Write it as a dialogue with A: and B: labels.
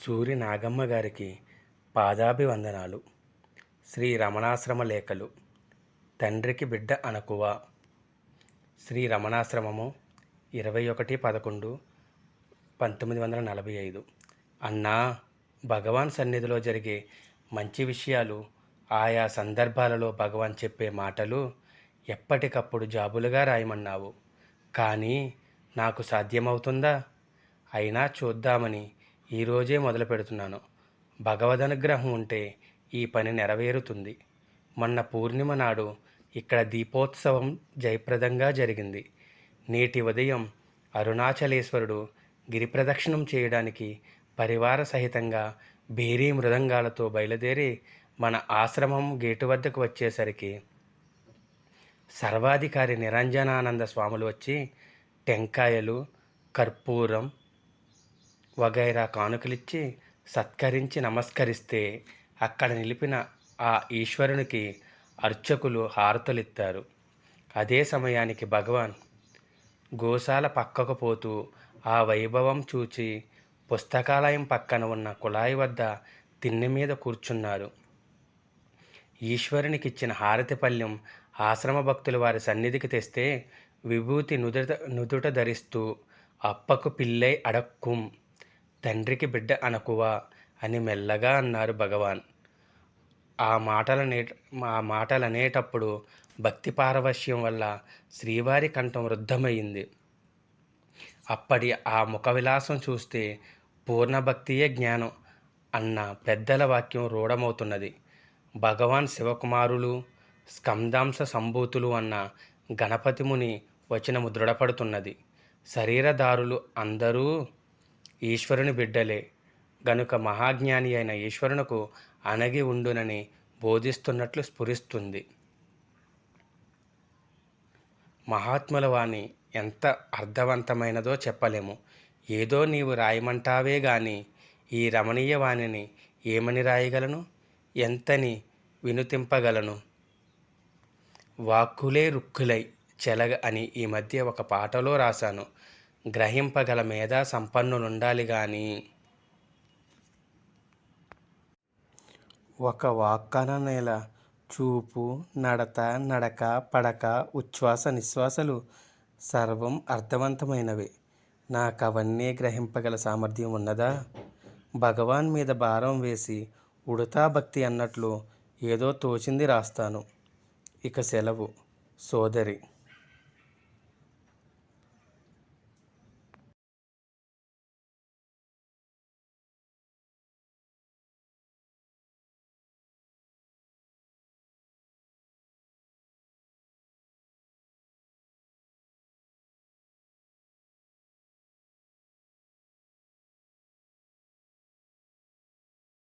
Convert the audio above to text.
A: సూరి నాగమ్మ గారికి పాదాభివందనాలు. శ్రీ రమణాశ్రమ లేఖలు. తండ్రికి బిడ్డ అనకువ. శ్రీ రమణాశ్రమము ఇరవై ఒకటి పదకొండు పంతొమ్మిది వందల నలభై ఐదు. అన్నా భగవాన్ సన్నిధిలో జరిగే మంచి విషయాలు ఆయా సందర్భాలలో భగవాన్ చెప్పే మాటలు ఎప్పటికప్పుడు జాబులుగా రాయమన్నావు. కానీ నాకు సాధ్యమవుతుందా? అయినా చూద్దామని ఈరోజే మొదలు పెడుతున్నాను. భగవద్ అనుగ్రహం ఉంటే ఈ పని నెరవేరుతుంది. మొన్న పూర్ణిమ నాడు ఇక్కడ దీపోత్సవం జయప్రదంగా జరిగింది. నేటి ఉదయం అరుణాచలేశ్వరుడు గిరిప్రదక్షిణం చేయడానికి పరివార సహితంగా భేరీ మృదంగాలతో బయలుదేరి మన ఆశ్రమం గేటు వద్దకు వచ్చేసరికి సర్వాధికారి నిరంజనానంద స్వాములు వచ్చి టెంకాయలు కర్పూరం వగైరా కానుకలిచ్చి సత్కరించి నమస్కరిస్తే అక్కడ నిలిపిన ఆ ఈశ్వరునికి అర్చకులు హారతలిత్తారు. అదే సమయానికి భగవాన్ గోశాల పక్కకు పోతూ ఆ వైభవం చూచి పుస్తకాలయం పక్కన ఉన్న కుళాయి వద్ద తిన్నె మీద కూర్చున్నారు ఈశ్వరునికిచ్చిన హారతి పళ్ళెం ఆశ్రమ భక్తులు వారి సన్నిధికి తెస్తే విభూతి నుదుట నుదుట ధరిస్తూ అప్పకు పిల్లై అడక్కుం తండ్రికి బిడ్డ అనకువా? అని మెల్లగా అన్నారు భగవాన్. ఆ మాటలనే ఆ మాటలనేటప్పుడు భక్తి పారవశ్యం వల్ల శ్రీవారి కంఠం వృద్ధమైంది. అప్పటి ఆ ముఖ విలాసం చూస్తే పూర్ణభక్తియే జ్ఞానం అన్న పెద్దల వాక్యం రూఢమవుతున్నది. భగవాన్ శివకుమారులు స్కందాంశ సంభూతులు అన్న గణపతి ముని వచనము దృఢపడుతున్నది. శరీరదారులు అందరూ ఈశ్వరుని బిడ్డలే. గనుక మహాజ్ఞాని అయిన ఈశ్వరునకు అణగి ఉండునని బోధిస్తున్నట్లు స్ఫురిస్తుంది. మహాత్ముల వాణి ఎంత అర్థవంతమైనదో చెప్పలేము. ఏదో నీవు రాయమంటావే గాని ఈ రమణీయ వాణిని ఏమని రాయగలను? ఎంతని వినుతింపగలను? వాక్కులే రుక్కులై చెలగ అని ఈ మధ్య ఒక పాటలో రాశాను. గ్రహింపగల మేధా సంపన్నులుండాలి కానీ ఒక వాక్కన నేల చూపు నడత నడక పడక ఉచ్ఛ్వాస నిశ్వాసలు సర్వం అర్థవంతమైనవి. నాకు అవన్నీ గ్రహింపగల సామర్థ్యం ఉన్నదా? భగవాన్ మీద భారం వేసి ఉడతా భక్తి అన్నట్లు ఏదో తోచింది రాస్తాను. ఇక సెలవు. సోదరి